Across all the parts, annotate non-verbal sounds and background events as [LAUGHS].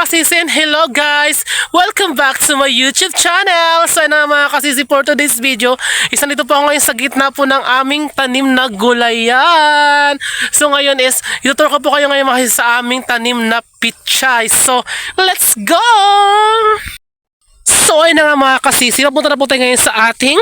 kasisi and hello guys! Welcome back to my YouTube channel! Sana mga kasisi for today's video, isa nito po ngayon sa gitna po ng aming tanim na gulayan. So ngayon is, ituturo ko po kayo ngayon mga sa aming tanim na pichay. So, let's go! Ayun na nga mga kasisi, papunta na po tayo ngayon sa ating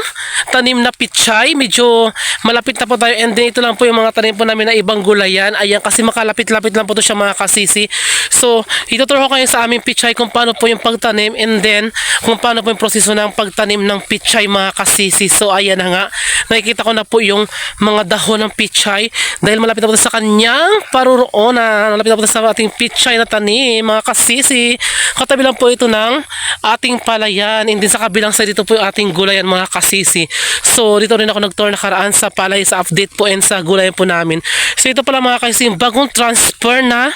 tanim na pichay. Medyo malapit na po tayo and then ito lang po yung mga tanim po namin na ibang gulayan. Ayan kasi makalapit-lapit lang po to siya mga kasisi. So ituturo ko kayo sa aming pichay kung paano po yung pagtanim and then kung paano po yung proseso ng pagtanim ng pichay mga kasisi. So ayan na nga, nakikita ko na po yung mga dahon ng pichay dahil malapit na po sa kanyang paruroonan. Malapit na po sa ating pichay na tanim mga kasisi. Katabi lang po ito ng ating palayan. And then sa kabilang side dito po yung ating gulayan mga kasisi. So dito rin ako nag-tour nakaraan sa palay sa update po and sa gulayan po namin. So ito pala mga kasisi yung bagong transfer na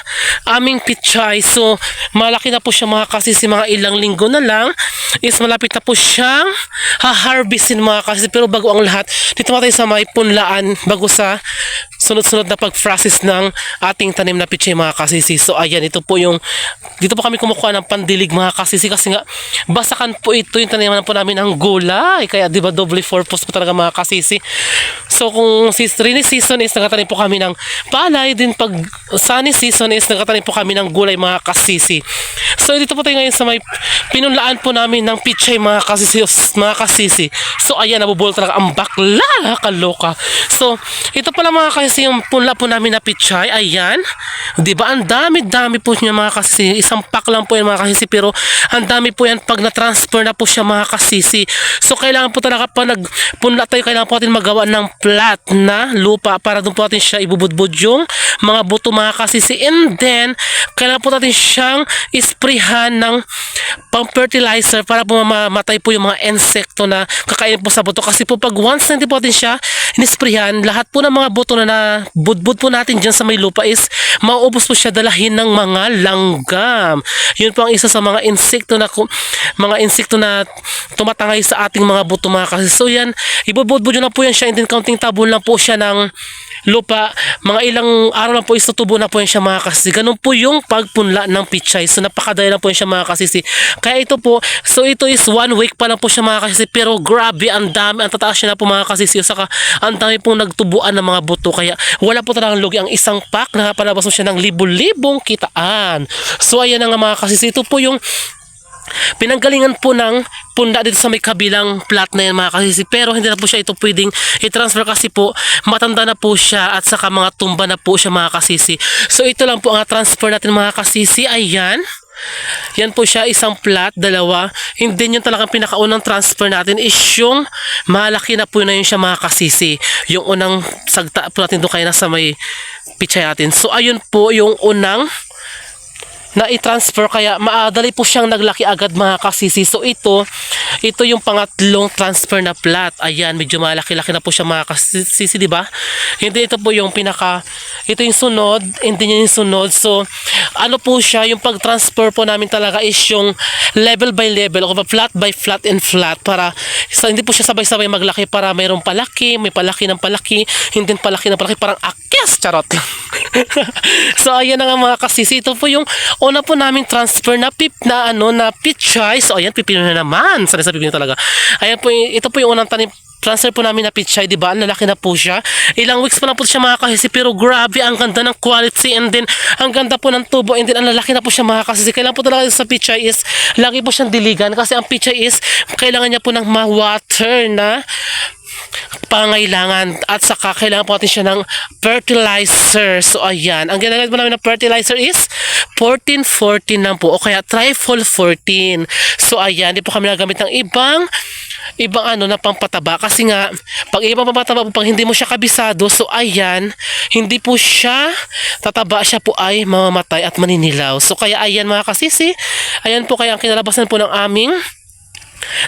aming pichay. So malaki na po siya mga kasisi mga ilang linggo na lang is malapit na po siyang ha-harvestin mga kasisi. Pero bago ang lahat, dito pa tayo sa may punlaan bago sa sunod-sunod na pag-process ng ating tanim na pichay mga kasisi. So ayan, ito po yung dito po kami kumukuha ng pandilig mga kasisi kasi nga basakan po ito yung taniman po namin ng gulay. Kaya di ba double purpose po talaga mga kasisi. So kung rainy season is nagtatanim po kami ng palay, din pag sunny season is nagtatanim po kami ng gulay mga kasisi. So dito po tayo ngayon sa may pinunlaan po namin ng pichay mga kasisi, mga kasisi. So ayan, nabubulo talaga ang bakla, kaloka. So ito pala mga kasisi yung punla po namin na pichay, ayan. Di ba ang dami-dami po niya mga kasisi. Isang pack lang po yan mga kasisi pero ang dami po yan pag na-transfer na po siya mga kasisi. So kailangan po talaga pa nagpunla tayo, kailangan po natin magawa ng flat na lupa para doon po natin siya ibubudbud yung mga buto mga kasisi. And then, kailangan po natin siyang isprihan ng pang fertilizer para po mamatay po yung mga insekto na kakain po sa buto. Kasi po pag once na hindi po natin siya inisprihan, lahat po ng mga buto na, na budbud po natin dyan sa may lupa is mauubos po siya dalahin ng mga langgam. Yun po ang isa sa mga insekto na mga insekto na tumatangay sa ating mga buto mga kasi. So yan, ibubudbud yun na po yan siya and then counting tabon lang po siya ng lupa. Mga ilang araw lang po is tutubo na po siya mga kasisi. Ganun po yung pagpunla ng pichay. So napakadali lang po siya mga kasisi. Kaya ito po, so ito is one week pa lang po siya mga kasisi. Pero grabe, ang dami, ang tataas siya na po mga kasisi. Saka ang dami pong nagtubuan ng mga buto. Kaya wala po talagang lugi. Ang isang pack, nakapalabas mo siya ng libo-libong kitaan. So ayan na nga mga kasisi. Ito po yung pinanggalingan po ng punda dito sa may kabilang plot na yan mga kasisi pero hindi na po siya ito pwedeng i-transfer kasi po matanda na po siya at saka mga tumba na po siya mga kasisi so ito lang po ang transfer natin mga kasisi ayan yan po siya, isang plot, dalawa. Hindi yun talagang pinakaunang transfer natin is yung malaki na po na yun siya mga kasisi. Yung unang sagta po natin doon kaya nasa may pichay natin. So ayun po yung unang na i-transfer kaya maadali po siyang naglaki agad mga kasisi. So ito, ito yung pangatlong transfer na plot. Ayan, medyo malaki-laki na po siya mga kasisi, di ba? Hindi ito po yung pinaka, ito yung sunod, hindi niya yung sunod. So, ano po siya, yung pag-transfer po namin talaga is yung level by level o flat by flat and flat para so, hindi po siya sabay-sabay maglaki para mayroong palaki, may palaki ng palaki, hindi palaki ng palaki, parang akyas, charot [LAUGHS] so, ayan na nga mga kasisi. Ito po yung una po namin transfer na pip na ano na pichay. So ayan pipino na naman. Sana sa pipino talaga. Ayan po ito po yung unang tanim transfer po namin na pichay, di ba? Ang lalaki na po siya. Ilang weeks pa lang po siya mga kasisi, pero grabe, ang ganda ng quality and then, ang ganda po ng tubo and then, ang lalaki na po siya mga kasisi. Kailangan po talaga sa pichay is, lagi po siyang diligan kasi ang pichay is, kailangan niya po ng ma-water na pangailangan. At saka kailangan po natin siya ng fertilizer. So ayan, ang ginagamit po namin ng fertilizer is 14-14 lang po. O kaya trifol 14. So ayan, di po kami nagamit ng ibang ibang ano na pampataba. Kasi nga pag ibang pampataba po pag hindi mo siya kabisado so ayan. Hindi po siya tataba siya po ay mamamatay at maninilaw. So kaya ayan mga kasisi. Ayan po kaya ang kinalabasan po ng aming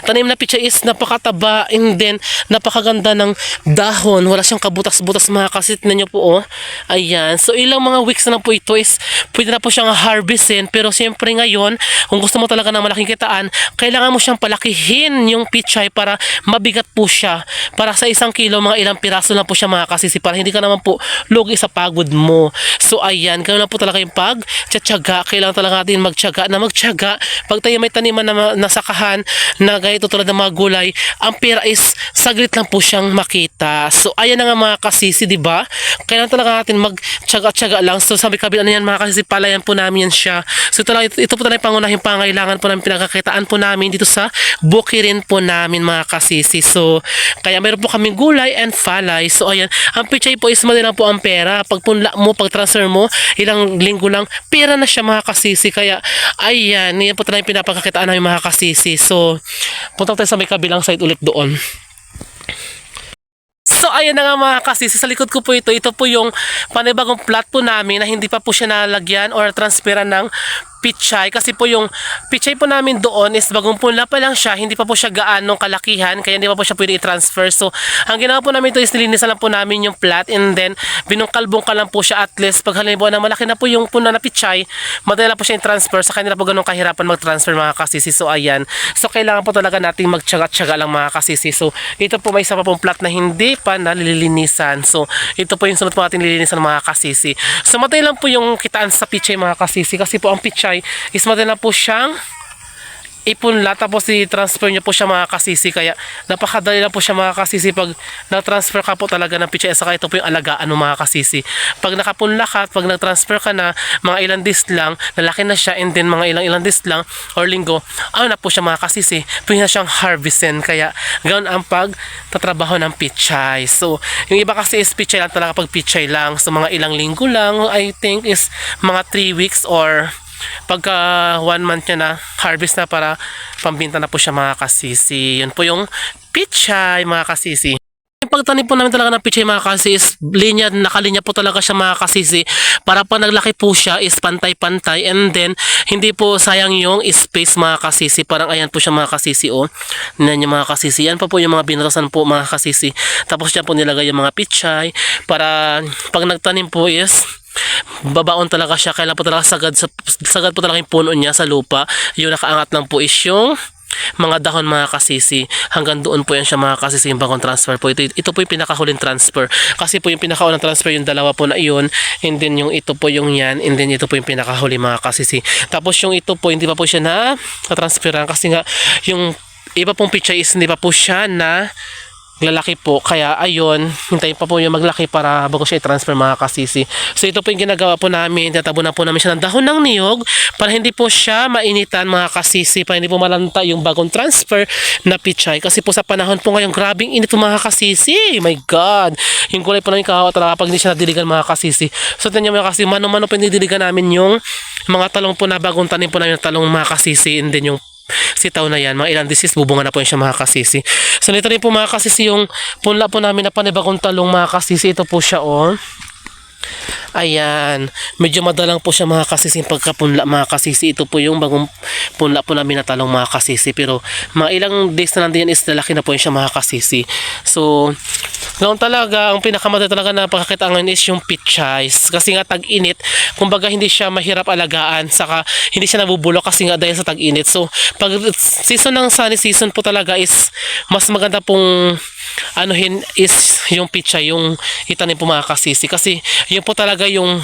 tanim na pichay is napakataba and then napakaganda ng dahon. Wala siyang kabutas-butas mga kasit na nyo po oh. Ayan. So ilang mga weeks na po ito is pwede na po siyang harvestin. Pero siyempre ngayon, kung gusto mo talaga ng malaking kitaan, kailangan mo siyang palakihin yung pichay para mabigat po siya. Para sa isang kilo, mga ilang piraso lang po siya mga kasisi. Para hindi ka naman po lugi sa pagod mo. So ayan, lang po talaga yung pag tiyatsaga. Kailangan talaga natin magtyaga na magtyaga. Pag tayo may taniman na nasakahan na ganito tulad ng mga gulay, ang pera is saglit lang po siyang makita. So ayan na nga mga kasisi, di ba? Kailangan talaga natin magtyaga-tyaga lang. So sabi kabila na yan mga kasisi, palayan po namin yan siya. So ito, lang, ito po talaga pangunahing pangailangan po namin, pinagkakitaan po namin dito sa bukirin po namin mga kasisi. So kaya meron po kaming gulay and falay. So ayan, ang pichay po is madali po ang pera. Pag punla mo, pag transfer mo, ilang linggo lang, pera na siya mga kasisi. Kaya ayan, yan po talaga yung pinapagkakitaan namin mga kasisi. So punta tayo sa may kabilang side ulit doon. So ayan na nga mga kasisi, sa likod ko po ito, ito po yung panibagong plot po namin na hindi pa po siya nalagyan or transferan ng pichay. Kasi po yung pichay po namin doon is bagong punla pa lang siya. Hindi pa po siya gaanong kalakihan kaya hindi pa po siya pwede i-transfer. So ang ginawa po namin ito is nilinisan lang po namin yung plat and then binungkalbong ka lang po siya at least pag halimbawa na malaki na po yung puna na pichay madali na po siya i-transfer. Sa kanila po ganun kahirapan mag-transfer mga kasisi. So ayan. So kailangan po talaga nating magtyaga-tyaga lang mga kasisi. So ito po may isa pa pong plat na hindi pa nalilinisan. So ito po yung sunod po natin nililinisan mga kasisi. So madali lang po yung kitaan sa pichay mga kasisi kasi po ang pichay is madali na po siyang ipunla tapos i-transfer niyo po siya mga kasisi. Kaya napakadali lang po siya mga kasisi pag na-transfer ka po talaga ng pichay saka ito po yung alagaan ng mga kasisi. Pag nakapunla ka pag nag-transfer ka na mga ilang days lang lalaki na siya and then mga ilang ilang days lang or linggo ano na po siya mga kasisi pwede na siyang harvestin. Kaya ganoon ang pag tatrabaho ng pichay so yung iba kasi is pichay lang talaga pag pichay lang. So mga ilang linggo lang I think is mga 3 weeks or pagka one month niya na harvest na para pambinta na po siya mga kasisi yun po yung pichay mga kasisi yung pagtanim po namin talaga ng pichay mga kasisi is linya, nakalinya po talaga siya mga kasisi para pa naglaki po siya is pantay-pantay and then hindi po sayang yung space mga kasisi parang ayan po siya mga kasisi oh. Yan yung mga kasisi yan pa po yung mga binatasan po mga kasisi tapos dyan po nilagay yung mga pichay. Para pag nagtanim po is babaon talaga siya kailan po talaga sagad sa, sagad po talaga yung puno niya sa lupa. Yung nakaangat lang po is yung mga dahon mga kasisi. Hanggang doon po yan siya mga kasisi yung bagong transfer po. Ito, ito po yung pinakahuling transfer. Kasi po yung pinakaunang transfer yung dalawa po na iyon and then yung ito po yung yan and then ito po yung pinakahuli mga kasisi. Tapos yung ito po hindi pa po siya na transferan kasi nga yung iba pong picture is hindi pa po siya na lalaki po. Kaya ayun, [LAUGHS] hintayin pa po yung maglaki para bago siya i-transfer mga kasisi. So ito po yung ginagawa po namin. Tatabunan po namin siya ng dahon ng niyog para hindi po siya mainitan mga kasisi. Para hindi po malanta yung bagong transfer na pichay. Kasi po sa panahon po ngayon, grabing init po mga kasisi. My God! Yung kulay po namin kahawa talaga pag hindi siya nadiligan mga kasisi. So nyo mga kasisi, mano-mano didiligan namin yung mga talong po na bagong tanim po namin na talong mga kasisi and then yung sitaw na yan, mga ilang disease, bubunga na po yun siya mga kasisi. So nito rin po mga kasisi yung punla po namin na panibagong talong mga kasisi, ito po siya oh. Ayan, medyo madalang po siya mga kasisi pagkapunla mga kasisi. Ito po yung bagong punla po namin na talong mga kasisi. Pero mga ilang days na nandun yan is lalaki na po yun siya mga kasisi. So, Noon talaga, ang pinakamatay talaga na pagkakitaan is yung pitchies. Kasi nga tag-init, kumbaga hindi siya mahirap alagaan, saka hindi siya nabubulok kasi nga dahil sa tag-init. So, pag season ng sunny season po talaga is mas maganda pong anuhin is yung pitcha, yung itanim po mga kasisi. Kasi yun po talaga yung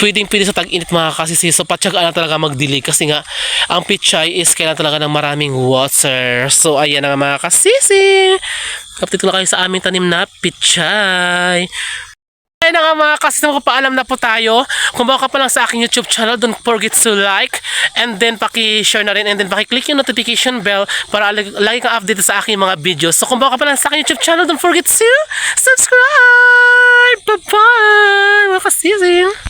pwedeng pwede sa tag-init mga kasisi. So, patsagaan na talaga magdilig kasi nga ang pitchay is kailangan talaga ng maraming water. So, ayan na nga mga kasisi. Update ko na kayo sa aming tanim na pitchay. Ayun na nga mga kasisi, magpapaalam na po tayo. Kung bago ka pa lang sa aking YouTube channel, don't forget to like and then paki-share na rin and then paki-click yung notification bell para lagi, kang update sa aking mga videos. So kung bago ka pa lang sa aking YouTube channel, don't forget to subscribe! Bye-bye! Mga kasisi!